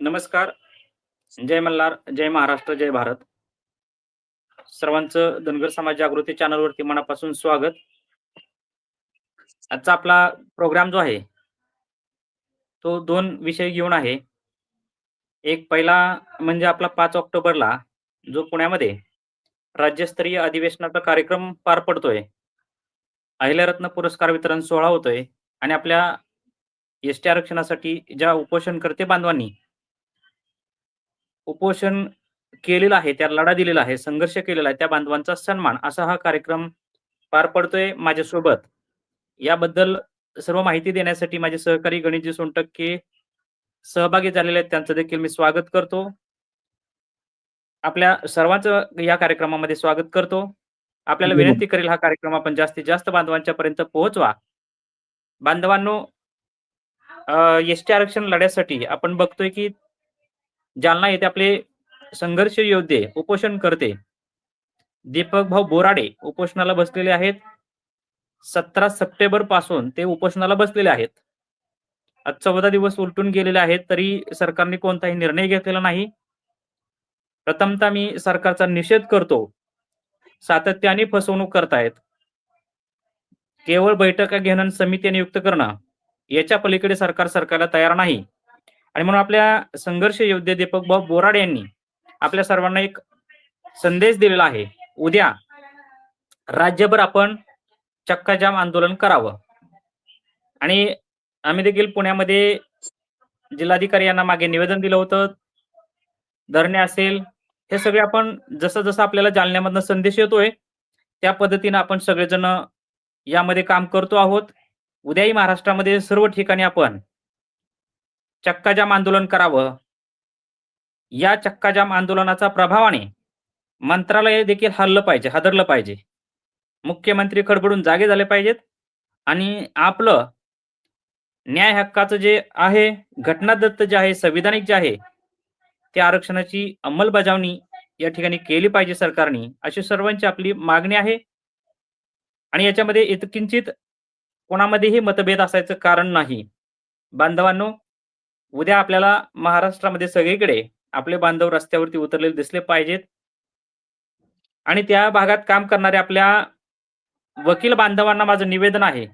नमस्कार. जय मल्हार, जय महाराष्ट्र, जय भारत. सर्वांचं धनगर समाज जागृती चॅनलवरती मनापासून स्वागत. आजचा आपला प्रोग्राम जो आहे, तो दोन विषय घेऊन आहे. एक पहिला म्हणजे आपला पाच ऑक्टोबरला जो पुण्यामध्ये राज्यस्तरीय अधिवेशनाचा कार्यक्रम पार पडतोय. अहिल्यारत्न पुरस्कार वितरण सोहळा होतोय आणि आपल्या एसटी आरक्षणासाठी ज्या उपोषणकर्ते बांधवांनी उपोषण केलेलं आहे, त्या लढा दिलेला आहे, संघर्ष केलेला आहे, त्या बांधवांचा सन्मान असा हा कार्यक्रम पार पडतोय माझ्यासोबत. याबद्दल सर्व माहिती देण्यासाठी माझे सहकारी गणेशजी सोनटक्के सहभागी झालेले आहेत. त्यांचं देखील मी स्वागत करतो. आपल्या सर्वांचं या कार्यक्रमामध्ये स्वागत करतो. आपल्याला. विनंती करेल हा कार्यक्रम आपण जास्तीत जास्त बांधवांच्या पर्यंत पोहोचवा. बांधवांनो एसटी आरक्षण लढ्यासाठी आपण बघतोय की जालना येथे आपले संघर्ष योद्धे, उपोषणकर्ते दीपक भाऊ बोराडे उपोषणाला बसलेले आहेत. 17 सप्टेंबरपासून ते उपोषणाला बसलेले आहेत. आज 14 दिवस उलटून गेलेले आहेत, तरी सरकारने कोणताही निर्णय घेतलेला नाही. प्रथमतः मी सरकारचा निषेध करतो. सातत्याने फसवणूक करतायत. केवळ बैठका घेणं समित्या नियुक्त करणं याच्या पलीकडे सरकार सरकारला तयार नाही. आणि म्हणून आपल्या संघर्ष योद्धे दीपक भाऊ बोराड यांनी आपल्या सर्वांना एक संदेश दिलेला आहे. उद्या राज्यभर आपण चक्काजाम आंदोलन करावं. आणि आम्ही देखील पुण्यामध्ये जिल्हाधिकारी यांना मागे निवेदन दिलं होतं. धरणे असेल, हे सगळे आपण जसं-जसं आपल्याला जालन्यामधनं संदेश येतोय, त्या पद्धतीनं आपण सगळेजण यामध्ये काम करतो आहोत. उद्याही महाराष्ट्रामध्ये सर्व ठिकाणी आपण चक्काजाम आंदोलन करावं. या चक्काजाम आंदोलनाचा प्रभावाने मंत्रालय देखील हललं पाहिजे, हादरलं पाहिजे. मुख्यमंत्री खडबडून जागे झाले पाहिजेत आणि आपलं न्याय हक्काचं जे आहे, घटनादत्त जे आहे, संविधानिक जे आहे, त्या आरक्षणाची अंमलबजावणी या ठिकाणी केली पाहिजे सरकारने, अशी सर्वांची आपली मागणी आहे. आणि याच्यामध्ये इतकिंचित कोणामध्येही मतभेद असायचं कारण नाही. बांधवांनो, उद्या आपल्याला महाराष्ट्रामध्ये सगळीकडे आपले बांधव रस्त्यावरती उतरलेले दिसले पाहिजेत. आणि त्या भागात काम करणाऱ्या आपल्या वकील बांधवांना माझं निवेदन आहे,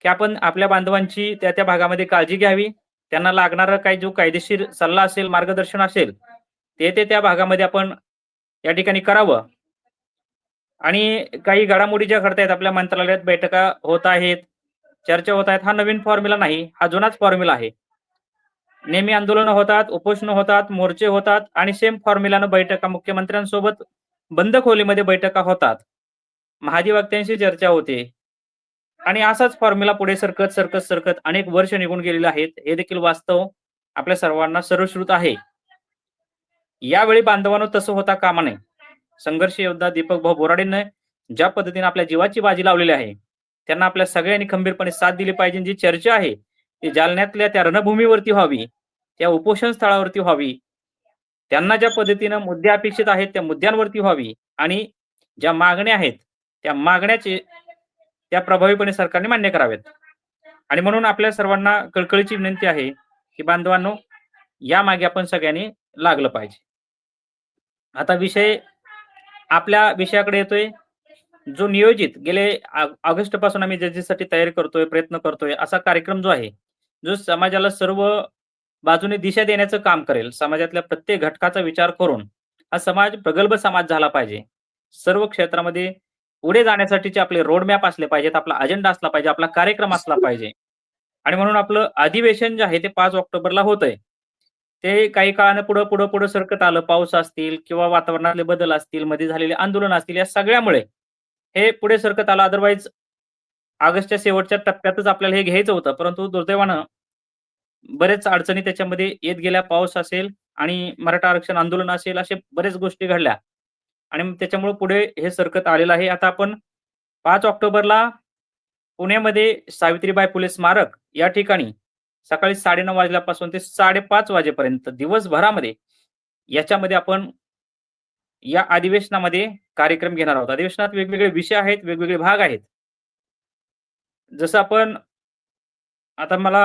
की आपण आपल्या बांधवांची त्या-त्या भागामध्ये काळजी घ्यावी. त्यांना लागणारा काही जो कायदेशीर सल्ला असेल, मार्गदर्शन असेल, ते ते त्या भागामध्ये आपण या ठिकाणी करावं. आणि काही घडामोडी ज्या घडतायत आपल्या मंत्रालयात बैठका होत आहेत, चर्चा होत आहेत, हा नवीन फॉर्म्युला नाही, हा जुनाच फॉर्म्युला आहे. नेहमी आंदोलनं होतात, उपोषण होतात, मोर्चे होतात आणि सेम फॉर्म्युलानं बैठका मुख्यमंत्र्यांसोबत बंद खोलीमध्ये बैठका होतात. महाधिवक्त्यांशी चर्चा होते. आणि असाच फॉर्म्युला पुढे सरकत, सरकत, सरकत अनेक वर्ष निघून गेलेले आहेत. हे देखील वास्तव आपल्या सर्वांना सर्वश्रुत आहे. यावेळी बांधवांनो तसं होता कामा नये. संघर्ष योद्धा दीपक भाऊ बोराडेंनी ज्या पद्धतीने आपल्या जीवाची बाजी लावलेली आहे, त्यांना आपल्या सगळ्यांनी खंबीरपणे साथ दिली पाहिजे. जी चर्चा आहे, ती जालन्यातल्या त्या रणभूमीवरती व्हावी, त्या उपोषण स्थळावरती व्हावी. त्यांना ज्या पद्धतीनं मुद्दे अपेक्षित आहेत, त्या मुद्द्यांवरती व्हावी आणि ज्या मागण्या आहेत, त्या मागण्याचे त्या प्रभावीपणे सरकारने मान्य कराव्यात. आणि म्हणून आपल्या सर्वांना कळकळीची विनंती आहे, की बांधवांनो, या मागे आपण सगळ्यांनी लागलं पाहिजे. आता विषय आपल्या विषयाकडे येतोय. जो नियोजित गेले ऑगस्टपासून आम्ही जजेससाठी तयारी करतोय, प्रयत्न करतोय, असा कार्यक्रम जो आहे, जो समाजाला सर्व बाजूने दिशा देण्याचं काम करेल. समाजातल्या प्रत्येक घटकाचा विचार करून हा समाज प्रगल्भ समाज झाला पाहिजे. सर्व क्षेत्रामध्ये पुढे जाण्यासाठीचे आपले रोड मॅप असले पाहिजेत, आपला अजेंडा असला पाहिजे, आपला कार्यक्रम असला पाहिजे. आणि म्हणून आपलं अधिवेशन जे आहे ते पाच ऑक्टोबरला होतंय. ते काही काळानं पुढं, पुढं, पुढं सरकत आलं. पाऊस असतील किंवा वातावरणातले बदल असतील, मध्ये झालेले आंदोलन असतील, या सगळ्यामुळे हे पुढे सरकत आलं. अदरवाईज ऑगस्टच्या शेवटच्या टप्प्यातच आपल्याला हे घ्यायचं होतं. परंतु दुर्दैवानं बरेच अडचणी त्याच्यामध्ये येत गेल्या. पाऊस असेल आणि मराठा आरक्षण आंदोलन असेल, अशा बरेच गोष्टी घडल्या. आणि त्याच्यामुळे पुढे हे सरकत आलेलं आहे. आता आपण पाच ऑक्टोबरला पुण्यामध्ये सावित्रीबाई फुले स्मारक या ठिकाणी सकाळी 9:30 वाजल्यापासून ते 5:30 वाजेपर्यंत दिवसभरामध्ये याच्यामध्ये आपण या अधिवेशनामध्ये कार्यक्रम घेणार आहोत. अधिवेशनात वेगवेगळे विषय आहेत, वेगवेगळे भाग आहेत. जसं आपण आता मला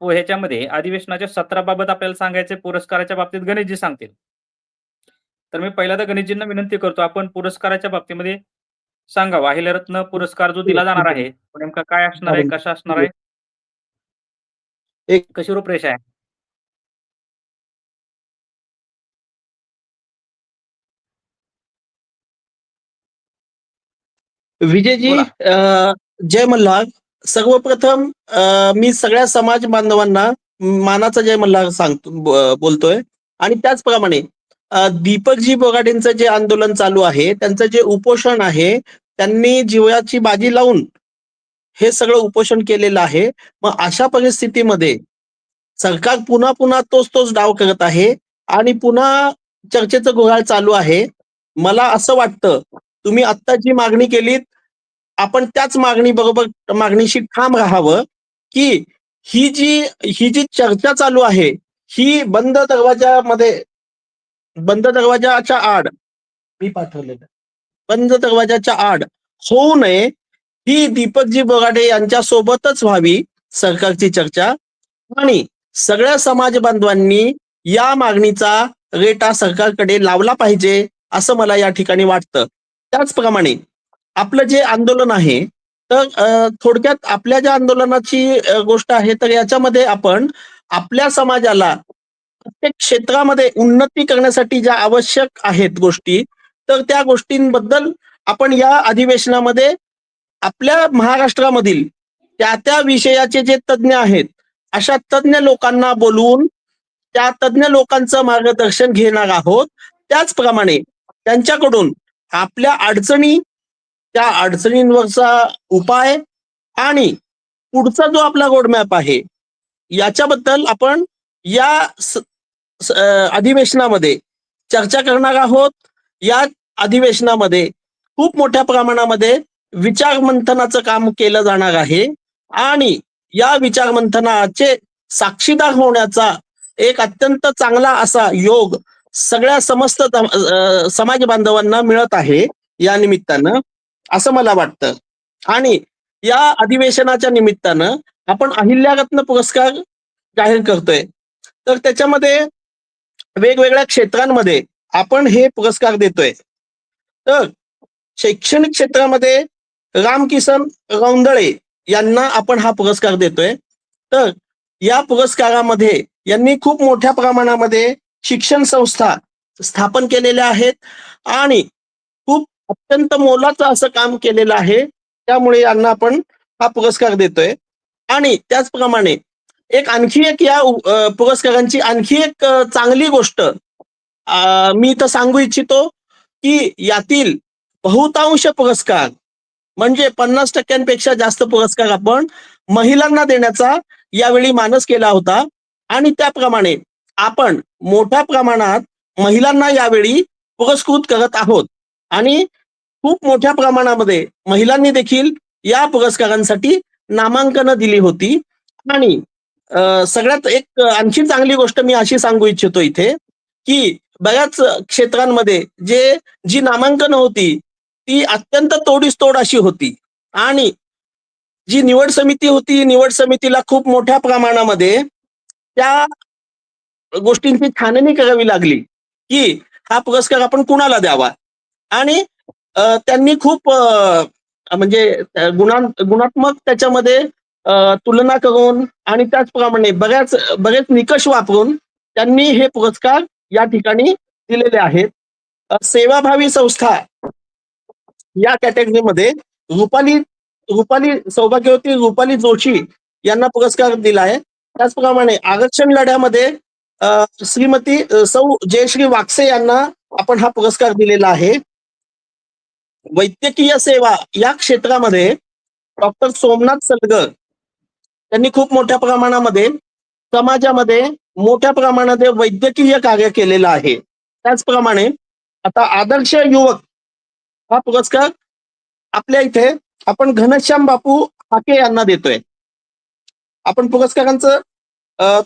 ह्याच्यामध्ये अधिवेशनाच्या सत्राबाबत आपल्याला सांगायचे पुरस्काराच्या बाबतीत गणेशजी सांगतील. तर मी पहिल्यांदा गणेशजींना विनंती करतो आपण पुरस्काराच्या बाबतीमध्ये सांगावा अहिलरत्न पुरस्कार जो दिला जाणार आहे नेमका काय असणार आहे कसा असणार आहे? एक- कशी रूपरेषा आहे? विजयजी जय मल्हार. सर्वप्रथम अ, मी सगळ्या समाज बांधवांना मानाचा जय मल्हार सांगतो बोलतोय. आणि त्याचप्रमाणे दीपकजी बोगाडेंचं जे आंदोलन चालू आहे त्यांचं जे उपोषण आहे त्यांनी जीवाची बाजी लावून हे सगळं उपोषण केलेलं आहे. मग अशा परिस्थितीमध्ये सरकार पुन्हा पुन्हा तोच तोच डाव करत आहे आणि पुन्हा चर्चेचं गुहाळ चालू आहे. मला असं वाटतं तुम्ही आत्ता जी मागणी केलीत आपण त्याच मागणी बरोबर मागणीशी ठाम राहावं की ही जी ही जी चर्चा चालू आहे ही बंद दरवाजामध्ये बंद दरवाजाच्या आड मी पाठवलेलं बंद दरवाजाच्या आड होऊ नये ही दीपकजी बोराडे यांच्या सोबतच व्हावी सरकारची चर्चा. आणि सगळ्या समाज बांधवांनी या मागणीचा रेटा सरकारकडे लावला पाहिजे असं मला या ठिकाणी वाटतं. त्याचप्रमाणे आपलं जे आंदोलन आहे तर थोडक्यात आपल्या ज्या आंदोलनाची गोष्ट आहे तर याच्यामध्ये आपण आपल्या समाजाला प्रत्येक क्षेत्रामध्ये उन्नती करण्यासाठी ज्या आवश्यक आहेत गोष्टी तर त्या गोष्टींबद्दल आपण या अधिवेशनामध्ये आपल्या महाराष्ट्रामधील त्या त्या विषयाचे जे तज्ज्ञ आहेत अशा तज्ज्ञ लोकांना बोलवून त्या तज्ज्ञ लोकांचं मार्गदर्शन घेणार आहोत. त्याचप्रमाणे त्यांच्याकडून आपल्या अडचणी त्या अडचणींवरचा उपाय आणि पुढचा जो आपला रोडमॅप आहे याच्याबद्दल आपण या अधिवेशनामध्ये चर्चा करणार आहोत. या अधिवेशनामध्ये खूप मोठ्या प्रमाणामध्ये विचार मंथनाचं काम केलं जाणार आहे आणि या विचार मंथनाचे साक्षीदार होण्याचा एक अत्यंत चांगला असा योग सगळ्या समस्त समाज बांधवांना मिळत आहे या निमित्तानं. असं मला वाटतं. आणि या अधिवेशनाच्या निमित्तानं आपण अहिल्यारत्न पुरस्कार जाहीर करतोय. तर त्याच्यामध्ये वेगवेगळ्या क्षेत्रांमध्ये आपण हे पुरस्कार देतोय. तर शैक्षणिक क्षेत्रामध्ये रामकिसन रौंदळे यांना आपण हा पुरस्कार देतोय. तर या पुरस्कारामध्ये यांनी खूप मोठ्या प्रमाणामध्ये शिक्षण संस्था स्थापन केलेल्या आहेत. आणि अत्यंत मोलाचं असं काम केलेलं आहे. त्यामुळे यांना आपण हा पुरस्कार देतोय. आणि त्याचप्रमाणे एक आणखी एक या पुरस्कारांची आणखी एक चांगली गोष्ट मी इथं सांगू इच्छितो की यातील बहुतांश पुरस्कार म्हणजे पन्नास टक्क्यांपेक्षा जास्त पुरस्कार आपण महिलांना देण्याचा यावेळी मानस केला होता. आणि त्याप्रमाणे आपण मोठ्या प्रमाणात महिलांना यावेळी पुरस्कृत करत आहोत. आणि खूप मोठ्या प्रमाणामध्ये महिलांनी देखील या पुरस्कारांसाठी नामांकनं दिली होती. आणि सगळ्यात एक आणखी चांगली गोष्ट मी अशी सांगू इच्छितो इथे की बऱ्याच क्षेत्रांमध्ये जे जी नामांकन होती ती अत्यंत तोडीस तोड अशी होती. आणि जी निवड समिती होती निवड समितीला खूप मोठ्या प्रमाणामध्ये त्या गोष्टींची छाननी करावी लागली की हा पुरस्कार आपण कुणाला द्यावा? आणि त्यांनी खूप म्हणजे गुणा गुणात्मक त्याच्यामध्ये तुलना करून आणि त्याचप्रमाणे बऱ्याच बरेच निकष वापरून त्यांनी हे पुरस्कार या ठिकाणी दिलेले आहेत. सेवाभावी संस्था या कॅटेगरीमध्ये रुपाली रुपाली सौभाग्यवती रुपाली जोशी यांना पुरस्कार दिलाय त्याचप्रमाणे आरक्षण लढ्यामध्ये श्रीमती सौ जयश्री वाक्से यांना आपण हा पुरस्कार दिलेला आहे. वैद्यकीय सेवा या क्षेत्रामध्ये डॉक्टर सोमनाथ सलगर त्यांनी खूप मोठ्या प्रमाणामध्ये समाजामध्ये मोठ्या प्रमाणामध्ये वैद्यकीय कार्य केलेलं आहे. त्याचप्रमाणे आता आदर्श युवक हा पुरस्कार आपल्या इथे आपण घनश्याम बापू हाके यांना देतोय. आपण पुरस्कारांचं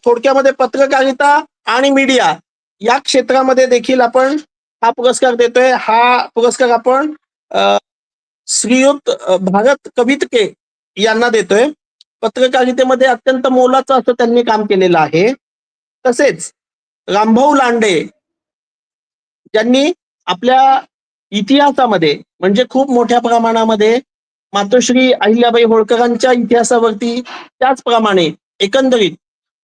थोडक्यामध्ये पत्रकारिता आणि मीडिया या क्षेत्रामध्ये देखील आपण हा पुरस्कार देतोय. हा पुरस्कार आपण श्रीयुत भारत कवितके यांना देतोय. पत्रकारितेमध्ये अत्यंत मोलाचं असं त्यांनी काम केलेलं आहे. तसेच रामभाऊ लांडे ज्यांनी आपल्या इतिहासामध्ये म्हणजे खूप मोठ्या प्रमाणामध्ये मातोश्री अहिल्याबाई होळकरांच्या इतिहासावरती त्याचप्रमाणे एकंदरीत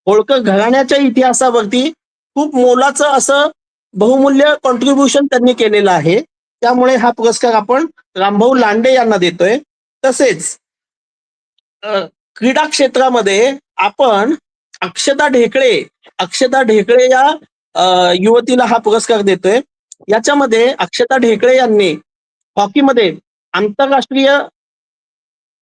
होळकर घराण्याच्या इतिहासावरती खूप मोलाचं असं बहुमूल्य कॉन्ट्रीब्युशन त्यांनी केलेलं आहे. त्यामुळे हा पुरस्कार आपण रामभाऊ लांडे यांना देतोय. तसेच क्रीडा क्षेत्रामध्ये आपण अक्षता ढेकळे अक्षता ढेकळे या युवतीला हा पुरस्कार देतोय. याच्यामध्ये अक्षता ढेकळे यांनी हॉकीमध्ये आंतरराष्ट्रीय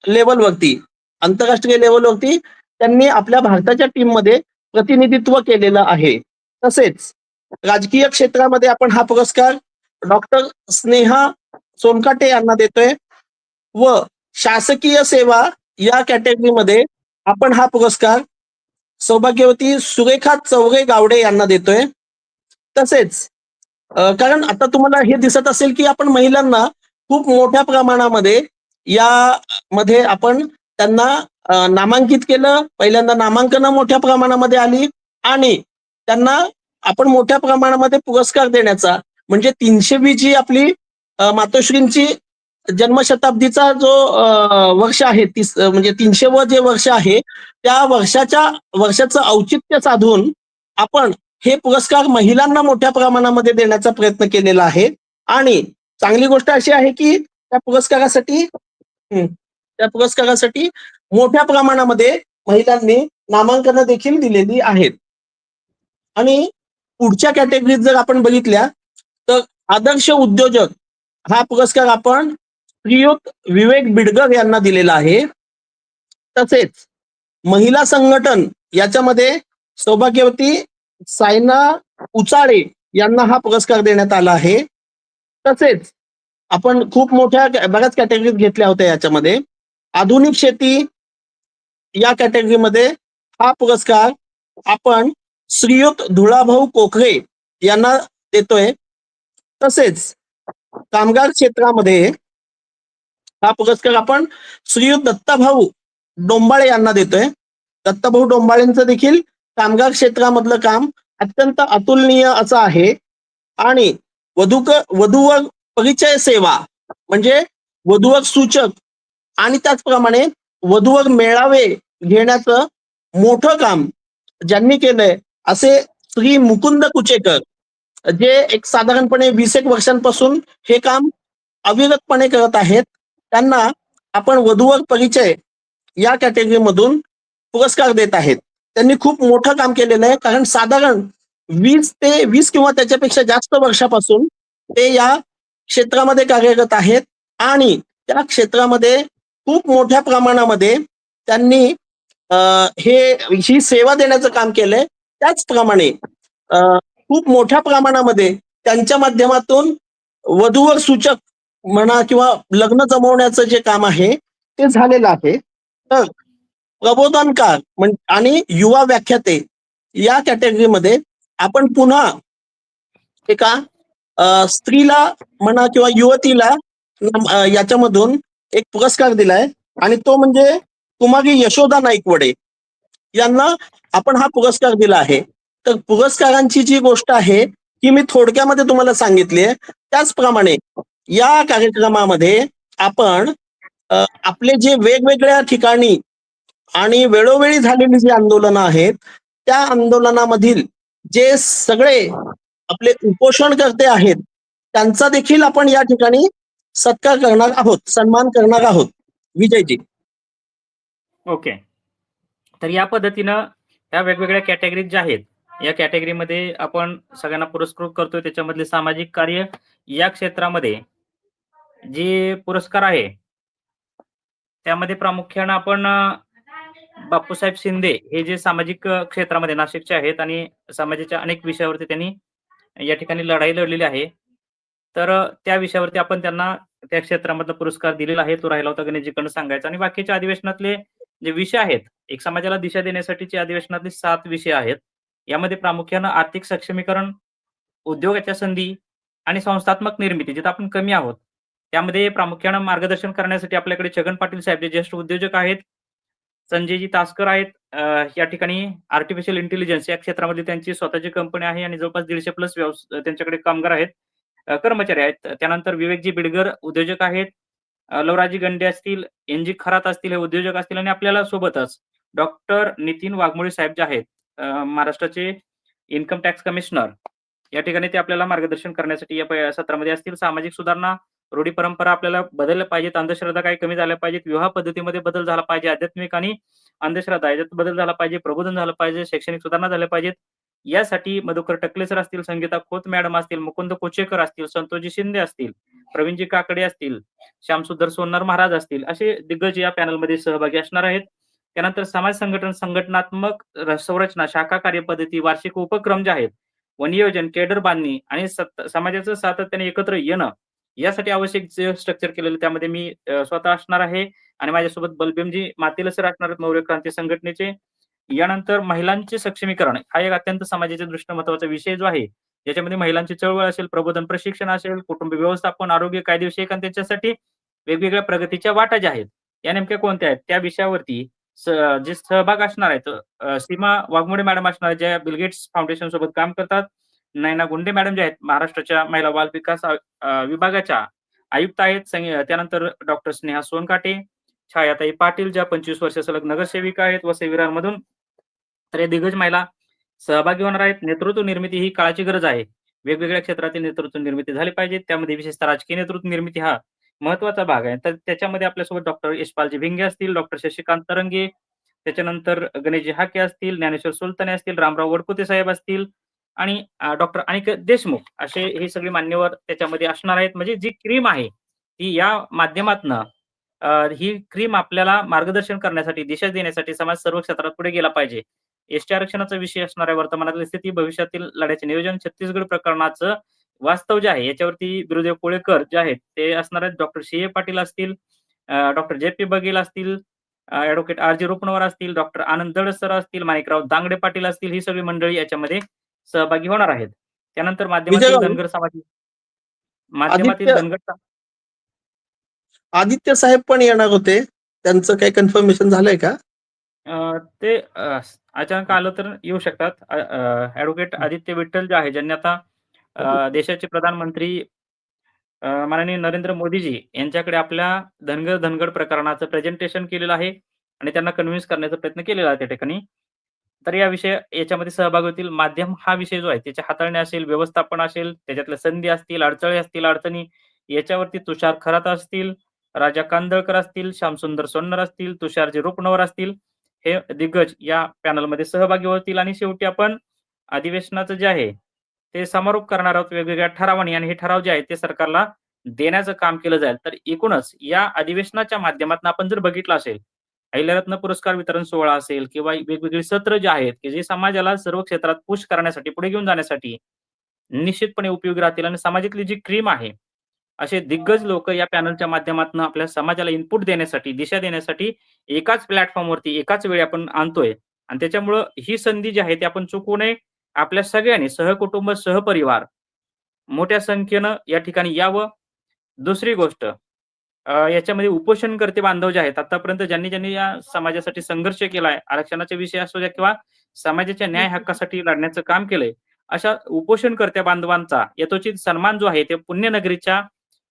लेवलवरती आंतरराष्ट्रीय लेवलवरती त्यांनी आपल्या भारताच्या टीममध्ये प्रतिनिधित्व केलेलं आहे. तसेच राजकीय क्षेत्रामध्ये आपण हा पुरस्कार डॉक्टर स्नेहा सोनकाटे यांना देतोय. व शासकीय सेवा या कॅटेगरीमध्ये आपण हा पुरस्कार सौभाग्यवती सुरेखा चौरे गावडे यांना देतोय. तसेच कारण आता तुम्हाला हे दिसत असेल की आपण महिलांना खूप मोठ्या प्रमाणामध्ये या मध्ये आपण त्यांना नामांकित केलं. पहिल्यांदा नामांकन मोठ्या प्रमाणामध्ये आली आणि त्यांना आपण मोठ्या प्रमाणामध्ये पुरस्कार देण्याचा म्हणजे तीनशेवी जी आपली मातोश्रींची जन्मशताब्दीचा जो वर्ष आहे तीस म्हणजे तीनशे व जे वर्ष आहे त्या वर्षाच्या वर्षाचं औचित्य साधून आपण हे पुरस्कार महिलांना मोठ्या प्रमाणामध्ये देण्याचा प्रयत्न केलेला आहे. आणि चांगली गोष्ट अशी आहे की त्या पुरस्कारासाठी त्या पुरस्कारासाठी मोठ्या प्रमाणामध्ये महिलांनी नामांकन देखील दिलेली आहेत. आणि पुढच्या कॅटेगरीत जर आपण बघितल्या तर आदर्श उद्योजक हा पुरस्कार आपण श्रीयुत विवेक बिडगर यांना दिलेला आहे. तसेच महिला संघटन याच्यामध्ये सौभाग्यवती सायना उचाळे यांना हा पुरस्कार देण्यात आला आहे. तसेच आपण खूप मोठ्या बऱ्याच कॅटेगरीत घेतल्या होत्या याच्यामध्ये. आधुनिक शेती या कॅटेगरीमध्ये हा पुरस्कार आपण श्रीयुत धुळाभाऊ कोखरे यांना देतोय. तसेच कामगार क्षेत्रामध्ये हा पुरस्कार आपण श्रीयुत दत्ताभाऊ डोंबाळे यांना देतोय. दत्ताभाऊ डोंबाळेंचं देखील कामगार क्षेत्रामधलं काम अत्यंत अतुलनीय असं आहे. आणि वधूक वधूवर परिचय सेवा म्हणजे वधूवर सूचक आणि त्याचप्रमाणे वधूवर मेळावे घेण्याचं मोठं काम ज्यांनी केलंय असे श्री मुकुंद कुचेकर जे एक साधारणपणे वीस एक वर्षांपासून हे काम अविरतपणे करत आहेत त्यांना आपण वधूवर परिचय या कॅटेगरीमधून पुरस्कार देत आहेत. त्यांनी खूप मोठं काम केलेलं आहे कारण साधारण वीस ते वीस किंवा त्याच्यापेक्षा जास्त वर्षापासून ते या क्षेत्रामध्ये कार्यरत आहेत आणि त्या क्षेत्रामध्ये खूप मोठ्या प्रमाणामध्ये त्यांनी हे ही सेवा देण्याचं काम केलंय. त्याचप्रमाणे खूप मोठ्या प्रमाणामध्ये त्यांच्या माध्यमातून वधूवर सूचक म्हणा किंवा लग्न जमवण्याचं जे काम आहे ते झालेलं आहे. तर प्रबोधनकार आणि युवा व्याख्याते या कॅटेगरीमध्ये आपण पुन्हा एका स्त्रीला म्हणा किंवा युवतीला याच्यामधून एक पुरस्कार दिलाय. आणि तो म्हणजे कुमारी यशोदा नाईकवडे. यांना आपण हा पुरस्कार दिला आहे. तर पुरस्कारांची जी गोष्ट आहे ती मी थोडक्यामध्ये तुम्हाला सांगितली आहे. त्याचप्रमाणे या कार्यक्रमामध्ये आपण आपले जे वेगवेगळ्या ठिकाणी आणि वेळोवेळी झालेली जी आंदोलनं आहेत त्या आंदोलनामधील जे सगळे आपले उपोषणकर्ते आहेत त्यांचा देखील आपण या ठिकाणी सत्कार करणार आहोत सन्मान करणार आहोत. विजयजी. ओके. तर या पद्धतीनं त्या वेगवेगळ्या कॅटेगरीज ज्या आहेत या कॅटेगरीमध्ये आपण सगळ्यांना पुरस्कृत करतोय. त्याच्यामधले सामाजिक कार्य या क्षेत्रामध्ये जे पुरस्कार आहे त्यामध्ये प्रामुख्यानं आपण बापूसाहेब शिंदे हे जे सामाजिक क्षेत्रामध्ये नाशिकचे आहेत आणि समाजाच्या अनेक विषयावरती त्यांनी या ठिकाणी लढाई लढलेली आहे. तर त्या विषयावरती आपण त्यांना त्या क्षेत्रामधला पुरस्कार दिलेला आहे. तो राहिला होता गणेशजीकडनं सांगायचा. आणि बाकीच्या अधिवेशनातले जे विषय आहेत एक समाजाला दिशा देण्यासाठीचे अधिवेशनातले सात विषय आहेत. यामध्ये प्रामुख्यानं आर्थिक सक्षमीकरण उद्योगाच्या संधी आणि संस्थात्मक निर्मिती जिथं आपण कमी आहोत. त्यामध्ये प्रामुख्यानं मार्गदर्शन करण्यासाठी आपल्याकडे छगन पाटील साहेब जे ज्येष्ठ उद्योजक आहेत संजयजी तासकर आहेत या ठिकाणी आर्टिफिशियल इंटेलिजन्स या क्षेत्रामध्ये त्यांची स्वतःची कंपनी आहे आणि जवळपास दीडशे प्लस व्यवस त्यांच्याकडे कामगार आहेत कर्मचारी आहेत. त्यानंतर विवेकजी बिडगर उद्योजक आहेत लवराजी गंडे असतील एनजी खरात असतील हे उद्योजक असतील आणि आपल्याला सोबतच डॉक्टर नितीन वाघमोळे साहेब जे आहेत महाराष्ट्राचे इन्कम टॅक्स कमिशनर या ठिकाणी ते आपल्याला मार्गदर्शन करण्यासाठी या सत्रामध्ये असतील. सामाजिक सुधारणा रूढी परंपरा आपल्याला बदलल्या पाहिजेत. अंधश्रद्धा काही कमी झाल्या पाहिजेत. विवाह पद्धतीमध्ये बदल झाला पाहिजे. आध्यात्मिक आणि अंधश्रद्धा याच्यात बदल झाला पाहिजे. प्रबोधन झालं पाहिजे. शैक्षणिक सुधारणा झाल्या पाहिजेत. यासाठी मधुकर टकले सर असतील संगीता खोत मॅडम असतील मुकुंद कोचेकर असतील संतोषजी शिंदे असतील प्रवीणजी काकडे असतील श्यामसुंदर सोनार महाराज असतील असे दिग्गज या पॅनलमध्ये सहभागी असणार आहेत. त्यानंतर समाज संघटन संघटनात्मक संरचना शाखा कार्यपद्धती वार्षिक उपक्रम जे आहेत व नियोजन केडर बांधणी आणि सत- समाजाचं सातत्याने एकत्र येणं यासाठी आवश्यक जे स्ट्रक्चर केलेलं त्यामध्ये मी स्वतः असणार आहे आणि माझ्यासोबत बलबीमजी मातेला सर असणार आहेत मौर्य क्रांती संघटनेचे. यानंतर महिलांचे सक्षमीकरण हा एक अत्यंत समाजाच्या दृष्टीने महत्त्वाचा विषय जो आहे ज्याच्यामध्ये महिलांची चळवळ असेल प्रबोधन प्रशिक्षण असेल कुटुंब व्यवस्थापन आरोग्य कायदेविषयक आणि त्यांच्यासाठी वेगवेगळ्या प्रगतीच्या वाटा ज्या आहेत या नेमक्या कोणत्या आहेत? त्या विषयावरती जे सहभाग असणार आहेत सीमा वाघमोडे मॅडम असणार आहेत, ज्या बिलगेट्स फाउंडेशन सोबत काम करतात. नयना गुंडे मॅडम ज्या आहेत महाराष्ट्राच्या महिला बाल विकास विभागाच्या आयुक्त आहेत. त्यानंतर डॉक्टर स्नेहा सोनकाटे छायाताई पाटील ज्या पंचवीस वर्ष सलग नगरसेविका आहेत वसई विरारमधून तर या दिग्गज महिला सहभागी होणार आहेत. नेतृत्व निर्मिती ही काळाची गरज आहे. वेगवेगळ्या क्षेत्रातील नेतृत्व निर्मिती झाली पाहिजे त्यामध्ये विशेषतः राजकीय नेतृत्व निर्मिती हा महत्त्वाचा भाग आहे. तर त्याच्यामध्ये आपल्यासोबत डॉक्टर यशपालजी भिंगे असतील डॉक्टर शशिकांत तरंगे त्याच्यानंतर गणेशजी हाके असतील ज्ञानेश्वर सुलताने असतील रामराव वडकुते साहेब असतील आणि डॉक्टर अनिक देशमुख असे हे सगळे मान्यवर त्याच्यामध्ये असणार आहेत. म्हणजे जी क्रीम आहे ती या माध्यमातनं ही क्रीम आपल्याला मार्गदर्शन करण्यासाठी दिशा देण्यासाठी समाज सर्व क्षेत्रात पुढे गेला पाहिजे. एसटी आरक्षणाचा विषय असणाऱ्या वर्तमानातील स्थिती भविष्यातील लढ्याचे नियोजन छत्तीसगड प्रकरणाचं वास्तव जे आहे याच्यावरती गुरुदेव कोळेकर जे आहेत ते असणार आहेत. डॉक्टर सी ए पाटील असतील डॉक्टर जे पी बघेल असतील ऍडव्होकेट आर जी रुपनवर असतील डॉक्टर आनंद सर असतील माणिकराव दांगडे पाटील असतील ही सगळी मंडळी याच्यामध्ये सहभागी होणार आहेत. त्यानंतर माध्यमातील धनगर समाज माध्यमातील धनगर आदित्य साहेब पण येणार होते. त्यांचं काही कन्फर्मेशन झालंय का? ते अचानक आलं तर येऊ शकतात. ऍडव्होकेट आदित्य विठ्ठल जे आहे ज्यांनी आता अ, देशाचे प्रधानमंत्री अ, माननीय नरेंद्र मोदीजी यांच्याकडे आपल्या धनगर धनगड प्रकरणाचं प्रेझेंटेशन केलेलं आहे आणि त्यांना कन्व्हिन्स करण्याचा प्रयत्न केलेला आहे त्या ठिकाणी. तर या विषय याच्यामध्ये सहभागी होतील. माध्यम हा विषय जो आहे त्याचे हाताळणे असेल व्यवस्थापन असेल त्याच्यातल्या संधी असतील अडचणी असतील अडचणी याच्यावरती तुषार खरात असतील राजा कांदळकर असतील श्यामसुंदर सोन्नर असतील तुषारजी रूपनवर असतील हे दिग्गज या पॅनलमध्ये सहभागी होतील. आणि शेवटी आपण अधिवेशनाचं जे आहे ते समारोप करणार आहोत वेगवेगळ्या ठरावाने आणि हे ठराव जे आहेत ते सरकारला देण्याचं काम केलं जाईल. तर एकूणच या अधिवेशनाच्या माध्यमातून आपण जर बघितलं असेल अहिल्यारत्न पुरस्कार वितरण सोहळा असेल किंवा वेगवेगळी सत्र जे आहेत की जे समाजाला सर्व क्षेत्रात पुश करण्यासाठी पुढे घेऊन जाण्यासाठी निश्चितपणे उपयोगी राहतील आणि समाजातली जी क्रीम आहे असे दिग्गज लोक या पॅनलच्या माध्यमातून आपल्या समाजाला इनपुट देण्यासाठी दिशा देण्यासाठी एकाच प्लॅटफॉर्मवरती एकाच वेळी आपण आणतोय. आणि त्याच्यामुळं ही संधी जी आहे ती आपण चुकू नये. आपल्या सगळ्यांनी सहकुटुंब सहपरिवार मोठ्या संख्येनं या ठिकाणी यावं. दुसरी गोष्ट याच्यामध्ये उपोषणकर्ते बांधव जे आहेत आतापर्यंत ज्यांनी ज्यांनी या समाजासाठी संघर्ष केलाय आरक्षणाचे विषय असू द्या किंवा समाजाच्या न्याय हक्कासाठी लढण्याचं काम केलंय अशा उपोषणकर्त्या बांधवांचा यथोचित सन्मान जो आहे ते पुण्यनगरीच्या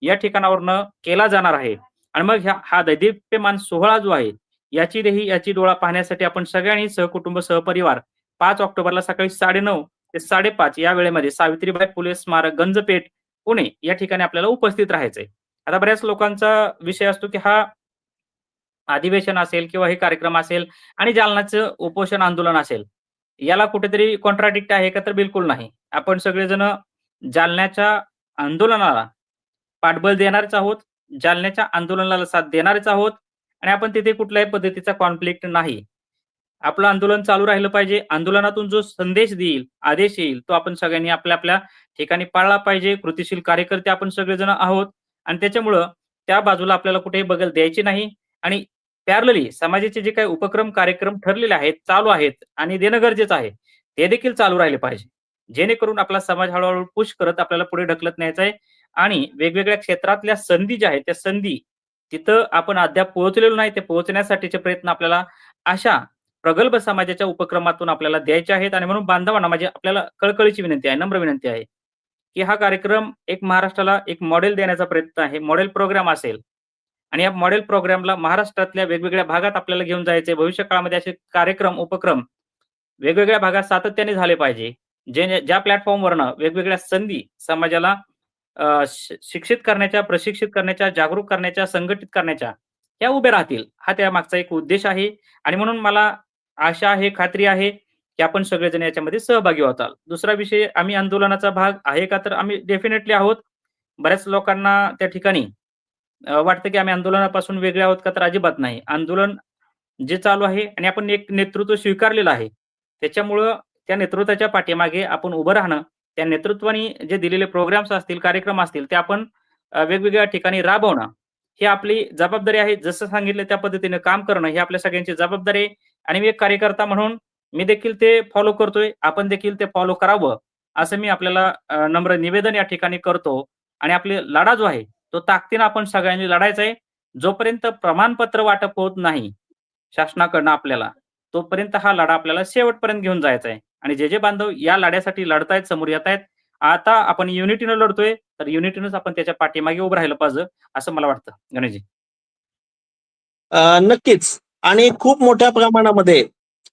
या ठिकाणावरनं केला जाणार आहे. आणि मग ह्या हा दैदिप्यमान सोहळा जो आहे याची देही याची डोळा पाहण्यासाठी आपण सगळ्यांनी सहकुटुंब सहपरिवार पाच ऑक्टोबरला सकाळी साडेनऊ ते साडेपाच या वेळेमध्ये सावित्रीबाई फुले स्मारक गंजपेठ पुणे या ठिकाणी आपल्याला उपस्थित राहायचंय. आता बऱ्याच लोकांचा विषय असतो की हा अधिवेशन असेल किंवा हे कार्यक्रम असेल आणि जालनाचं उपोषण आंदोलन असेल याला कुठेतरी कॉन्ट्राडिक्ट आहे का तर बिलकुल नाही. आपण सगळेजण जालन्याच्या आंदोलनाला पाठबळ देणारच आहोत जालन्याच्या आंदोलनाला साथ देणारच आहोत आणि आपण तिथे कुठल्याही पद्धतीचा कॉन्फ्लिक्ट नाही. आपलं आंदोलन चालू राहिलं पाहिजे. आंदोलनातून जो संदेश देईल आदेश येईल तो आपण सगळ्यांनी आपल्या आपल्या ठिकाणी पाळला पाहिजे. कृतिशील कार्यकर्ते आपण सगळेजण आहोत. आणि त्याच्यामुळं त्या बाजूला आपल्याला कुठेही बगल द्यायची नाही. आणि पॅरलली समाजाचे जे काही उपक्रम कार्यक्रम ठरलेले आहेत चालू आहेत आणि देणं गरजेचं आहे ते देखील चालू राहिले पाहिजे. जेणेकरून आपला समाज हळूहळू पुश करत आपल्याला पुढे ढकलत न्यायचा आहे. आणि वेगवेगळ्या क्षेत्रातल्या संधी ज्या आहेत त्या संधी तिथं आपण अद्याप पोहोचलेलो नाही. ते पोहोचण्यासाठीचे प्रयत्न आपल्याला अशा प्रगल्भ समाजाच्या उपक्रमातून आपल्याला द्यायचे आहेत आणि म्हणून बांधवांना माझी आपल्याला कळकळीची विनंती आहे नम्र विनंती आहे की हा कार्यक्रम एक महाराष्ट्राला एक मॉडेल देण्याचा प्रयत्न आहे मॉडेल प्रोग्राम असेल आणि या मॉडेल प्रोग्रामला महाराष्ट्रातल्या वेगवेगळ्या भागात आपल्याला घेऊन जायचे भविष्य काळामध्ये असे कार्यक्रम उपक्रम वेगवेगळ्या भागात सातत्याने झाले पाहिजे. जे ज्या प्लॅटफॉर्मवरनं वेगवेगळ्या संधी समाजाला अ, शिक्षित करण्याच्या प्रशिक्षित करण्याच्या जागरूक करण्याच्या संघटित करण्याच्या या उभ्या राहतील. हा त्या मागचा एक उद्देश आहे आणि म्हणून मला आशा आहे खात्री आहे की आपण सगळेजण याच्यामध्ये सहभागी होताल दुसरा विषय आम्ही आंदोलनाचा भाग आहे का तर आम्ही डेफिनेटली आहोत. बऱ्याच लोकांना त्या ठिकाणी वाटतं की आम्ही आंदोलनापासून वेगळे आहोत का तर अजिबात नाही. आंदोलन जे चालू आहे आणि आपण एक नेतृत्व स्वीकारलेलं आहे त्याच्यामुळं त्या नेतृत्वाच्या पाठीमागे आपण उभं राहणं त्या नेतृत्वाने जे दिलेले प्रोग्राम्स असतील कार्यक्रम असतील ते आपण वेगवेगळ्या ठिकाणी राबवणं ही आपली जबाबदारी आहे. जसं सांगितलं त्या पद्धतीने काम करणं ही आपल्या सगळ्यांची जबाबदारी आहे. आणि मी एक कार्यकर्ता म्हणून मी देखील ते फॉलो करतोय. आपण देखील ते फॉलो करावं असं मी आपल्याला नम्र निवेदन या ठिकाणी करतो. आणि आपले लढा जो आहे तो ताकदीनं आपण सगळ्यांनी लढायचा आहे. जोपर्यंत प्रमाणपत्र वाटप होत नाही शासनाकडनं आपल्याला तोपर्यंत हा लढा आपल्याला शेवटपर्यंत घेऊन जायचा आहे. आणि जे जे बांधव या लढ्यासाठी लढतायत समोर येत आहेत आता आपण युनिटीनं लढतोय तर युनिटीनंच आपण त्याच्या पाठीमागे उभं राहिलं पाहिजे असं मला वाटतं. गणेशजी. नक्कीच. आणि खूप मोठ्या प्रमाणामध्ये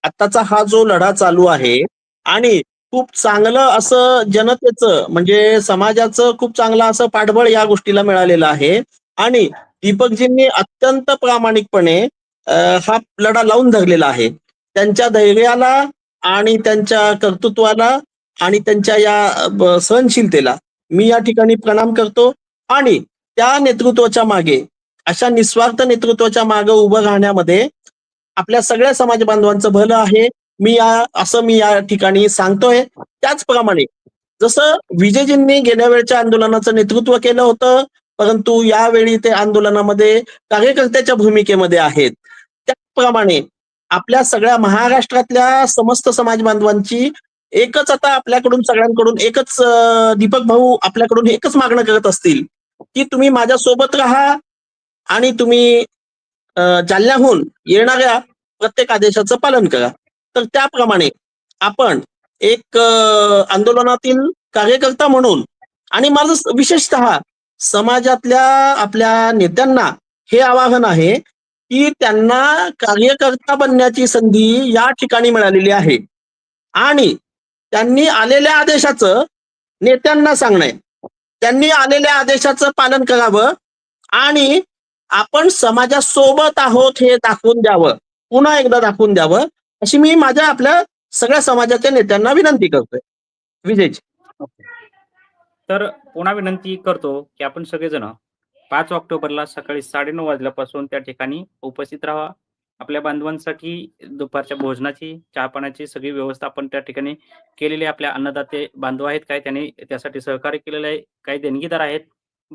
आत्ताचा हा जो लढा चालू आहे आणि खूप चांगलं असं जनतेचं म्हणजे समाजाचं खूप चांगलं असं पाठबळ या गोष्टीला मिळालेलं आहे. आणि दीपकजींनी अत्यंत प्रामाणिकपणे हा लढा लावून धरलेला आहे. त्यांच्या धैर्याला आणि त्यांच्या कर्तृत्वाला आणि त्यांच्या या सहनशीलतेला मी या ठिकाणी प्रणाम करतो. आणि त्या नेतृत्वाच्या मागे अशा निस्वार्थ नेतृत्वाच्या मागे उभं राहण्यामध्ये आपल्या सगळ्या समाज बांधवांचं भलं आहे. मी या असं मी या ठिकाणी सांगतोय. त्याचप्रमाणे जसं विजयजींनी गेल्या वेळच्या आंदोलनाचं नेतृत्व केलं होतं परंतु यावेळी ते आंदोलनामध्ये कार्यकर्त्याच्या भूमिकेमध्ये आहेत. त्याचप्रमाणे आपल्या सगळ्या महाराष्ट्रातल्या समस्त समाज बांधवांची एकच आता आपल्याकडून सगळ्यांकडून एकच दीपक भाऊ आपल्याकडून एकच मागणं करत असतील की तुम्ही माझ्या सोबत राहा आणि तुम्ही जालन्याहून येणाऱ्या प्रत्येक आदेशाचं पालन करा. तर त्याप्रमाणे आपण एक आंदोलनातील कार्यकर्ता म्हणून आणि माझं विशेषत विशेषतः समाजातल्या आपल्या नेत्यांना हे आवाहन आहे की त्यांना कार्यकर्ता बनण्याची संधी या ठिकाणी मिळालेली आहे. आणि त्यांनी आलेल्या आदेशाचं नेत्यांना सांगणं त्यांनी आलेल्या आदेशाचं पालन करावं आणि आपण समाजासोबत आहोत हे दाखवून द्यावं. पुन्हा एकदा दाखवून द्यावं. अशी मी माझ्या आपल्या सगळ्या समाजाच्या नेत्यांना विनंती करतोय. विजयजी. तर पुन्हा विनंती करतो की आपण सगळेजण पाच ऑक्टोबरला सकाळी साडेनऊ वाजल्यापासून त्या ठिकाणी उपस्थित राहा. आपल्या बांधवांसाठी दुपारच्या भोजनाची चहापाण्याची सगळी व्यवस्था आपण त्या ठिकाणी केलेली आपल्या अन्नदाते बांधव आहेत काय त्यांनी त्यासाठी सहकार्य केलेलं आहे काही देणगीदार आहेत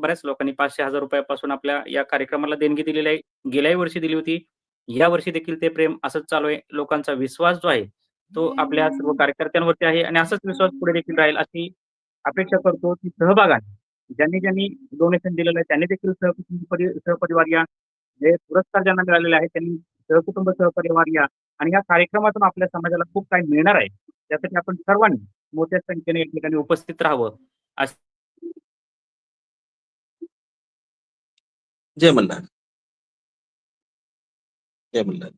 बऱ्याच लोकांनी पाचशे हजार रुपयापासून आपल्या या कार्यक्रमाला देणगी दिलेली आहे. गेल्याही वर्षी दिली होती. या वर्षी देखील ते प्रेम असंच चालू आहे. लोकांचा विश्वास जो आहे तो आपल्या सर्व कार्यकर्त्यांवरती आहे आणि असाच विश्वास पुढे देखील राहील अशी अपेक्षा करतो की सहभागाने ज्यांनी ज्यांनी डोनेशन दिलेलं आहे त्यांनी देखील सहकुटुंब परि- सहपरिवार या जे पुरस्कार ज्यांना मिळालेले आहेत त्यांनी सहकुटुंब सहपरिवार या आणि या कार्यक्रमातून आपल्या समाजाला खूप काही मिळणार आहे. त्यासाठी आपण सर्वांनी मोठ्या संख्येने ठिकाणी उपस्थित राहावं जय मल्हार जय मल्हार